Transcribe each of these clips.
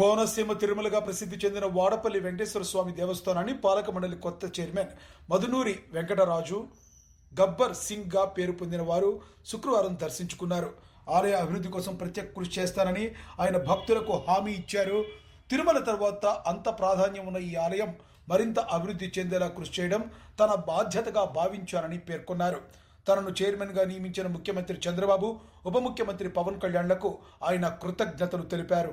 కోనసీమ తిరుమలగా ప్రసిద్ధి చెందిన వాడపల్లి వెంకటేశ్వర స్వామి దేవస్థానాన్ని పాలక మండలి కొత్త చైర్మన్ మధునూరి వెంకటరాజు గబ్బర్ సింగ్గా పేరు పొందిన వారు శుక్రవారం దర్శించుకున్నారు. ఆలయ అభివృద్ధి కోసం ప్రత్యేక కృషి చేస్తానని ఆయన భక్తులకు హామీ ఇచ్చారు. తిరుమల తర్వాత అంత ప్రాధాన్యం ఉన్న ఈ ఆలయం మరింత అభివృద్ధి చెందేలా కృషి చేయడం తన బాధ్యతగా భావించానని పేర్కొన్నారు. తనను చైర్మన్గా నియమించిన ముఖ్యమంత్రి చంద్రబాబు ఉప ముఖ్యమంత్రి పవన్ కళ్యాణ్లకు ఆయన కృతజ్ఞతలు తెలిపారు.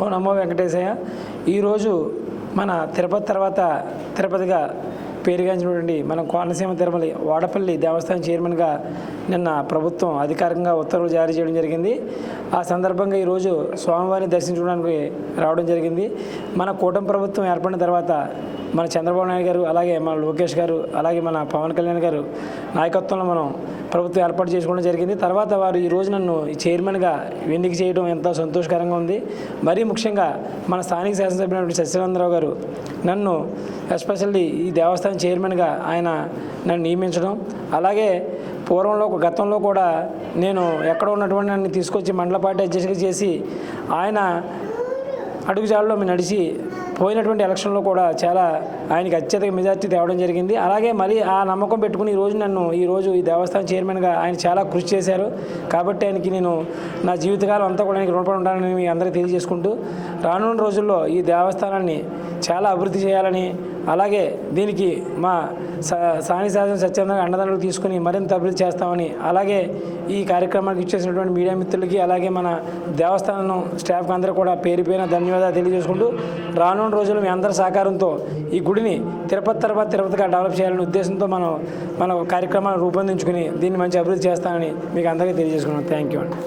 ఓ నమో వెంకటేశయ్య. ఈరోజు మన తిరుపతి తర్వాత తిరుపతిగా పేరుగాంచినటువంటి మన కోనసీమ తిరుమల వాడపల్లి దేవస్థానం చైర్మన్గా నిన్న ప్రభుత్వం అధికారికంగా ఉత్తర్వులు జారీ చేయడం జరిగింది. ఆ సందర్భంగా ఈరోజు స్వామివారిని దర్శించుకోవడానికి రావడం జరిగింది. మన కూటమి ప్రభుత్వం ఏర్పడిన తర్వాత మన చంద్రబాబు నాయుడు గారు అలాగే మన లోకేష్ గారు అలాగే మన పవన్ కళ్యాణ్ గారు నాయకత్వంలో మనం ప్రభుత్వం ఏర్పాటు చేసుకోవడం జరిగింది. తర్వాత వారు ఈ రోజు నన్ను ఈ చైర్మన్గా ఎన్నిక చేయడం ఎంతో సంతోషకరంగా ఉంది. మరీ ముఖ్యంగా మన స్థానిక శాసనసభ్యుడు సత్యనందరావు గారు నన్ను ఎస్పెషల్లీ ఈ దేవస్థానం చైర్మన్గా ఆయన నన్ను నియమించడం. అలాగే పూర్వంలో గతంలో కూడా నేను ఎక్కడ ఉన్నటువంటి నన్ను తీసుకొచ్చి మండల పార్టీ అధ్యక్షుడిగా చేసి ఆయన అడుగుజాడలో నడిచి పోయినటువంటి ఎలక్షన్లో కూడా చాలా ఆయనకి అత్యధిక మెజార్టీ తేవడం జరిగింది. అలాగే మరి ఆ నమ్మకం పెట్టుకుని ఈ రోజు నన్ను ఈ రోజు ఈ దేవస్థానం చైర్మన్గా ఆయన చాలా కృషి చేశారు. కాబట్టి ఆయనకి నేను నా జీవితకాలం అంతా కూడా ఆయనకి రుణపడి ఉంటానని మీ అందరికీ తెలియజేసుకుంటూ రానున్న రోజుల్లో ఈ దేవస్థానాన్ని చాలా అభివృద్ధి చేయాలని అలాగే దీనికి మా సాని శాసన సత్యంగా అండదండలు తీసుకుని మరింత అభివృద్ధి చేస్తామని అలాగే ఈ కార్యక్రమానికి ఇచ్చేసినటువంటి మీడియా మిత్రులకి అలాగే మన దేవస్థానం స్టాఫ్కి అందరూ కూడా పేరు పేరున ధన్యవాదాలు తెలియజేసుకుంటూ రానున్న రోజుల్లో మీ అందరి సహకారంతో ఈ గుడిని తిరుపతి తర్వాత తిరుపతిగా డెవలప్ చేయాలనే ఉద్దేశంతో మనం మన కార్యక్రమాన్ని రూపొందించుకుని దీన్ని మంచి అభివృద్ధి చేస్తామని మీకు అందరికీ తెలియజేసుకున్నాం థ్యాంక్ యూ అండి.